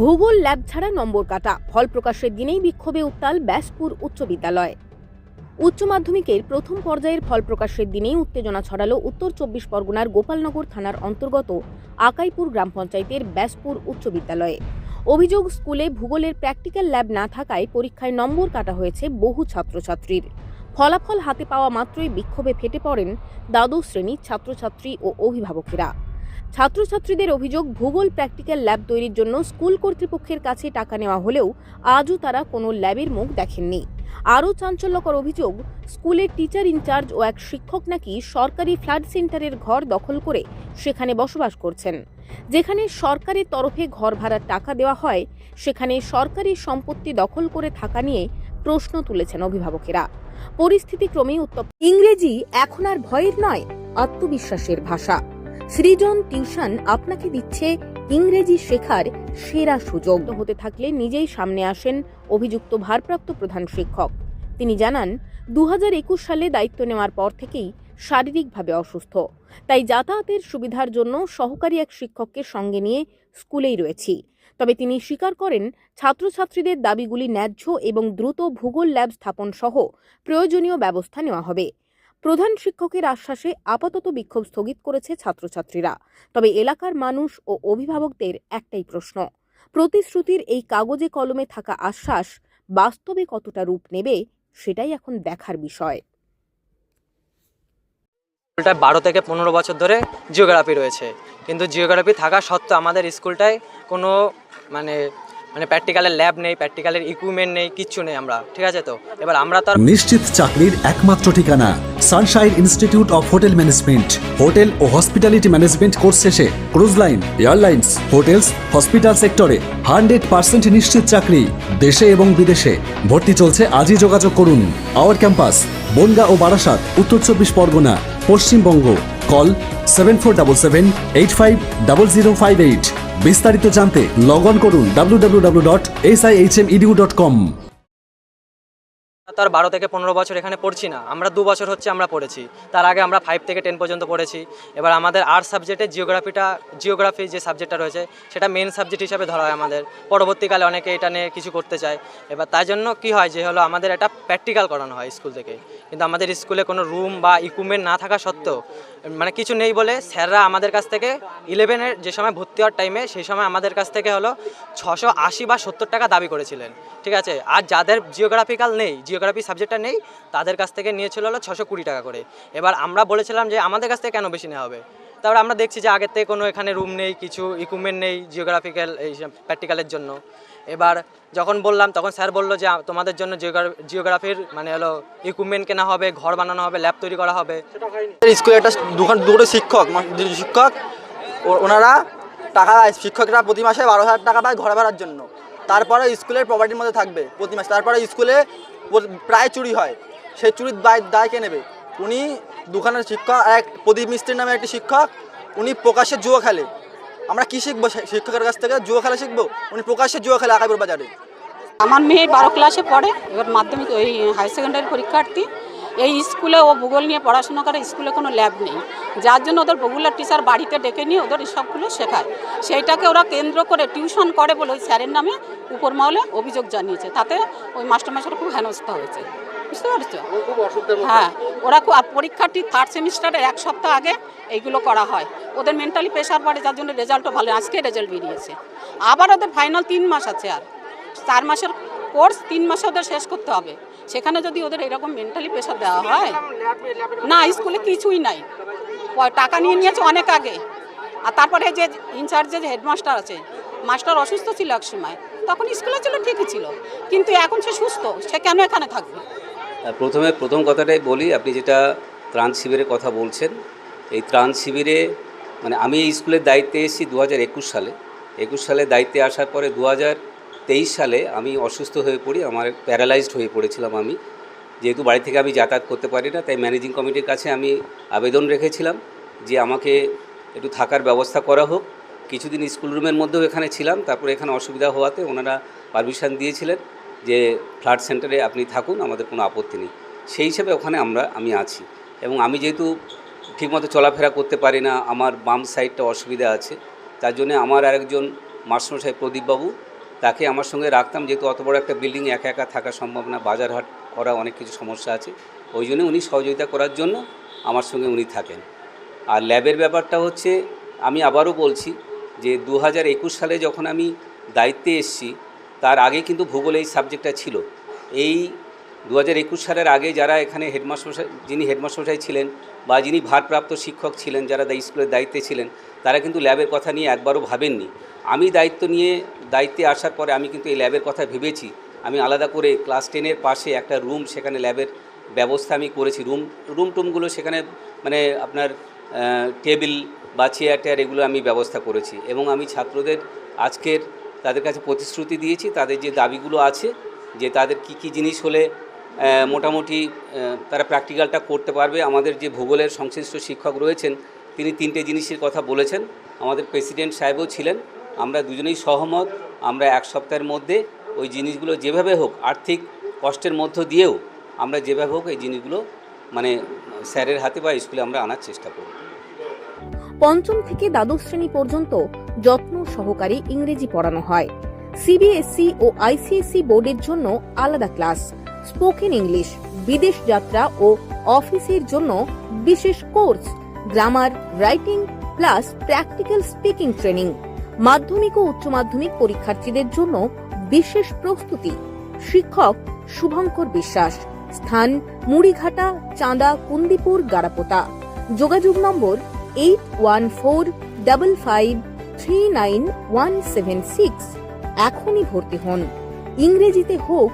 ভূগোল ল্যাব ছাড়া নম্বর কাটা। ফল প্রকাশের দিনেই বিক্ষোভে উত্তাল ব্যাসপুর উচ্চ বিদ্যালয়। উচ্চ মাধ্যমিকের প্রথম পর্যায়ের ফল প্রকাশের দিনেই উত্তেজনা ছড়ালো উত্তর চব্বিশ পরগনার গোপালনগর থানার অন্তর্গত আকাইপুর গ্রাম পঞ্চায়েতের ব্যাসপুর উচ্চ বিদ্যালয়ে। অভিযোগ, স্কুলে ভূগোলের প্র্যাকটিক্যাল ল্যাব না থাকায় পরীক্ষায় নম্বর কাটা হয়েছে বহু ছাত্রছাত্রীর। ফলাফল হাতে পাওয়া মাত্রই বিক্ষোভে ফেটে পড়েন দ্বাদশ শ্রেণির ছাত্রছাত্রী ও অভিভাবকেরা। ছাত্রছাত্রীদের অভিযোগ, ভূগোল প্র্যাকটিক্যাল ল্যাব তৈরির জন্য স্কুল কর্তৃপক্ষের কাছে টাকা নেওয়া হলেও আজও তারা কোনো ল্যাবের মুখ দেখেননি। আরও চাঞ্চল্যকর অভিযোগ, স্কুলের টিচার ইনচার্জ ও এক শিক্ষক নাকি সরকারি ফ্লাড সেন্টারের ঘর দখল করে সেখানে বসবাস করছেন। যেখানে সরকারের তরফে ঘর ভাড়ার টাকা দেওয়া হয়, সেখানে সরকারি সম্পত্তি দখল করে থাকা নিয়ে প্রশ্ন তুলেছেন অভিভাবকেরা। পরিস্থিতি ক্রমেই উত্তপ্ত। ইংরেজি এখন আর ভয়ের নয়, আত্মবিশ্বাসের ভাষা। সৃজন টিউশন আপনাকে দিচ্ছে ইংরেজি শেখার সেরা সুযোগ। হতে থাকলে নিজেই সামনে আসেন অভিযুক্ত ভারপ্রাপ্ত প্রধান শিক্ষক। তিনি জানান দু হাজার একুশ সালে দায়িত্ব নেওয়ার পর থেকেই শারীরিকভাবে অসুস্থ। তাই যাতায়াতের সুবিধার জন্য সহকারী এক শিক্ষককে সঙ্গে নিয়ে স্কুলেই রয়েছি। তবে তিনি স্বীকার করেন, ছাত্রছাত্রীদের দাবিগুলি ন্যায্য এবং দ্রুত ভূগোল ল্যাব স্থাপন সহ প্রয়োজনীয় ব্যবস্থা নেওয়া হবে। প্রধান শিক্ষকের আশ্বাসে আপাতত বিক্ষোভ স্থগিত করেছে ছাত্রছাত্রীরা। তবে এলাকার মানুষ ও অভিভাবকদের একটাই প্রশ্ন, প্রতিশ্রুতির এই কাগজে কলমে থাকা আশ্বাস বাস্তবে কতটা রূপ নেবে সেটাই এখন দেখার বিষয়। বারো থেকে পনেরো বছর ধরে জিওগ্রাফি রয়েছে। কিন্তু জিওগ্রাফি থাকা সত্ত্বেও আমাদের স্কুলটায় কোনো মানে মানে প্র্যাকটিক্যালের ল্যাব নেই প্র্যাকটিক্যালের ইকুইপমেন্ট নেই, কিচ্ছু নেই আমরা, ঠিক আছে তো? এবার আমরা তো নিশ্চিত চাকরির একমাত্র ঠিকানা Sunshine Institute of Hotel Management hotel O hospitality management course শেষে cruise line airlines hotels hospital সেক্টরে হান্ড্রেড পার্সেন্ট নিশ্চিত চাকরি, দেশে এবং বিদেশে। ভর্তি চলছে, আজই যোগাযোগ করুন। আওয়ার ক্যাম্পাস বনগা ও বারাসাত, উত্তর চব্বিশ Pargana, Paschimbanga. Call seven four double seven eight five double zero five eight বিস্তারিত জানতে লগ অন করুন W dot S I H M dot com তো আর বারো থেকে পনেরো বছর এখানে পড়ছি না। আমরা দু বছর হচ্ছে আমরা পড়েছি। তার আগে আমরা ফাইভ থেকে টেন পর্যন্ত পড়েছি। এবার আমাদের আর্টস সাবজেক্টে জিওগ্রাফিটা জিওগ্রাফি যে সাবজেক্টটা রয়েছে, সেটা মেন সাবজেক্ট হিসাবে ধরা হয় আমাদের। পরবর্তীকালে অনেকে এটা নিয়ে কিছু করতে চায়। এবার তাই জন্য কি হয় যে হলো আমাদের একটা প্র্যাকটিক্যাল করানো হয় স্কুল থেকে। কিন্তু আমাদের স্কুলে কোনো রুম বা ইকুইপমেন্ট না থাকা সত্ত্বেও মানে কিছু নেই বলে স্যাররা আমাদের কাছ থেকে ইলেভেনের যে সময় ভর্তি হওয়ার টাইমে সেই সময় আমাদের কাছ থেকে হলো ছশো আশি বা সত্তর টাকা দাবি করেছিলেন। ঠিক আছে? আর যাদের জিওগ্রাফিক্যাল নেই জিওগ্রাফি সাবজেক্টটা নেই, তাদের কাছ থেকে নিয়েছিল হলো ছশো কুড়ি টাকা করে। এবার আমরা বলেছিলাম যে আমাদের কাছ থেকে কেন বেশি নেওয়া হবে? তারপর আমরা দেখছি যে আগের থেকে কোনো এখানে রুম নেই কিছু ইকুইপমেন্ট নেই জিওগ্রাফিক্যাল এই প্র্যাকটিক্যালের জন্য। এবার যখন বললাম তখন স্যার বলল যে তোমাদের জন্য জিওগ্রাফির মানে হলো ইকুইপমেন্ট কেনা হবে ঘর বানানো হবে ল্যাব তৈরি করা হবে। স্কুলে একটা দুখান দুটো শিক্ষক দুটো শিক্ষক ওনারা টাকা শিক্ষকরা প্রতি মাসে বারো হাজার টাকা পায় ঘর ভাড়ার জন্য। তারপরে স্কুলের প্রপার্টির মধ্যে থাকবে প্রতি মাসে। তারপরে স্কুলে প্রায় চুরি হয়। সেই চুরির দায় দায় কে নেবে? উনি দুখানের শিক্ষক, এক প্রদীপ মিস্ত্রির নামে একটি শিক্ষক, উনি প্রকাশ্যে জুয়ো খেলে। আমরা কী শিখব শিক্ষকের কাছ থেকে? জুয়ো খেলা শিখব? উনি প্রকাশ্যে জুয়ো খেলে আকাইপুর বাজারে। আমার মেয়ে বারো ক্লাসে পড়ে, এবার মাধ্যমিক, ওই হায়ার সেকেন্ডারি পরীক্ষার্থী। এই স্কুলে ও ভূগোল নিয়ে পড়াশোনা করে, স্কুলে কোনো ল্যাব নেই। যার জন্য ওদের ভূগোলের টিচার বাড়িতে ডেকে নিয়ে ওদের সবগুলো শেখায়। সেইটাকে ওরা কেন্দ্র করে টিউশন করে বলে ওই স্যারের নামে উপর মহলে অভিযোগ জানিয়েছে। তাতে ওই মাস্টারমশাইরা খুব হেনস্থা হয়েছে। বুঝতে পারছ? হ্যাঁ ওরা খুব আর পরীক্ষার্থী থার্ড সেমিস্টারের এক সপ্তাহ আগে এইগুলো করা হয়। ওদের মেন্টালি প্রেশার পড়ে যার জন্য রেজাল্টও ভালো। আজকে রেজাল্ট বেরিয়েছে। আবার ওদের ফাইনাল তিন মাস আছে আর। চার মাসের কোর্স তিন মাসে ওদের শেষ করতে হবে। সেখানে যদি ওদের এরকম মেন্টালি প্রেশার দেওয়া হয় না স্কুলে কিছুই নাই। টাকা নিয়ে নিয়েছে অনেক আগে। আর তারপরে যে ইনচার্জে যে হেডমাস্টার আছে মাস্টার অসুস্থ ছিল এক সময় তখন স্কুলে ছিল ঠিকই ছিল। কিন্তু এখন সে সুস্থ সে কেন এখানে থাকবে? প্রথমে প্রথম কথাটাই বলি, আপনি যেটা ত্রাণ শিবিরের কথা বলছেন, এই ত্রাণ শিবিরে মানে আমি এই স্কুলের দায়িত্বে এসেছি দু হাজার একুশ সালে। একুশ সালে দায়িত্বে আসার পরে দু হাজার তেইশ সালে আমি অসুস্থ হয়ে পড়ি, আমার প্যারালাইজড হয়ে পড়েছিলাম আমি। যেহেতু বাড়ি থেকে আমি যাতায়াত করতে পারি না, তাই ম্যানেজিং কমিটির কাছে আমি আবেদন রেখেছিলাম যে আমাকে একটু থাকার ব্যবস্থা করা হোক। কিছুদিন স্কুল রুমের মধ্যেও এখানে ছিলাম, তারপরে এখানে অসুবিধা হওয়াতে ওনারা পারমিশন দিয়েছিলেন। যে ফ্ল্যাট সেন্টারে আপনি থাকুন, আমাদের কোনো আপত্তি নেই। সেই হিসেবে ওখানে আমরা, আমি আছি। এবং আমি যেহেতু ঠিকমতো চলাফেরা করতে পারি না, আমার বাম সাইডটা অসুবিধা আছে, তার জন্য আমার আরেকজন মাস্টারমশাই প্রদীপবাবু, তাকে আমার সঙ্গে রাখতাম, যেহেতু অত বড় একটা বিল্ডিং একা একা থাকা সম্ভব না, বাজার হাট করা অনেক কিছু সমস্যা আছে। ওই জন্য উনি সহযোগিতা করার জন্য আমার সঙ্গে উনি থাকেন। আর ল্যাবের ব্যাপারটা হচ্ছে, আমি আবারও বলছি যে দু হাজার একুশ সালে যখন আমি দায়িত্বে এসেছি তার আগে কিন্তু ভূগোল এই সাবজেক্টটা ছিল। এই দু একুশ সালের আগে যারা এখানে হেডমাস্টার যিনি হেডমাস্টারমশাই ছিলেন বা যিনি ভারপ্রাপ্ত শিক্ষক ছিলেন, যারা স্কুলের দায়িত্বে ছিলেন, তারা কিন্তু ল্যাবের কথা নিয়ে একবারও ভাবেননি। আমি দায়িত্ব নিয়ে, দায়িত্বে আসার পরে আমি কিন্তু এই ল্যাবের কথা ভেবেছি। আমি আলাদা করে ক্লাস টেনের পাশে একটা রুম সেখানে ল্যাবের ব্যবস্থা আমি করেছি। রুম রুম টুমগুলো সেখানে মানে আপনার টেবিল বা চেয়ার টেয়ার এগুলো আমি ব্যবস্থা করেছি। এবং আমি ছাত্রদের আজকের তাদের কাছে প্রতিশ্রুতি দিয়েছি, তাদের যে দাবিগুলো আছে, যে তাদের কি কি জিনিস হলে মোটামুটি তারা প্র্যাকটিক্যালটা করতে পারবে। আমাদের যে ভূগোলের সংশ্লিষ্ট শিক্ষক রয়েছেন, তিনি তিনটে জিনিসের কথা বলেছেন। আমাদের প্রেসিডেন্ট সাহেবও ছিলেন। আমরা দুজনেই সহমত। আমরা এক সপ্তাহের মধ্যে ওই জিনিসগুলো যেভাবে হোক, আর্থিক কষ্টের মধ্য দিয়েও আমরা যেভাবে হোক এই জিনিসগুলো মানে স্যারের হাতে বা স্কুলে আমরা আনার চেষ্টা করব। পঞ্চম থেকে দ্বাদশ শ্রেণি পর্যন্ত যত্ন সহকারে ইংরেজি পড়ানো হয়। সিবিএসই ও আইসিএসসি বোর্ডের জন্য আলাদা ক্লাস। স্পোকেন ইংলিশ, বিদেশ যাত্রা ও অফিসের জন্য বিশেষ course, grammar, writing plus practical speaking training. মাধ্যমিক ও উচ্চ মাধ্যমিক পরীক্ষার্থীদের জন্য বিশেষ প্রস্তুতি। শিক্ষক শুভঙ্কর বিশ্বাস। স্থান মুড়িঘাটা, চাঁদা, কুন্দিপুর, গারাপোতা। যোগাযোগ নম্বর eight one four double five three nine one seven six এখনই ভর্তি হন। ইংরেজিতে হোক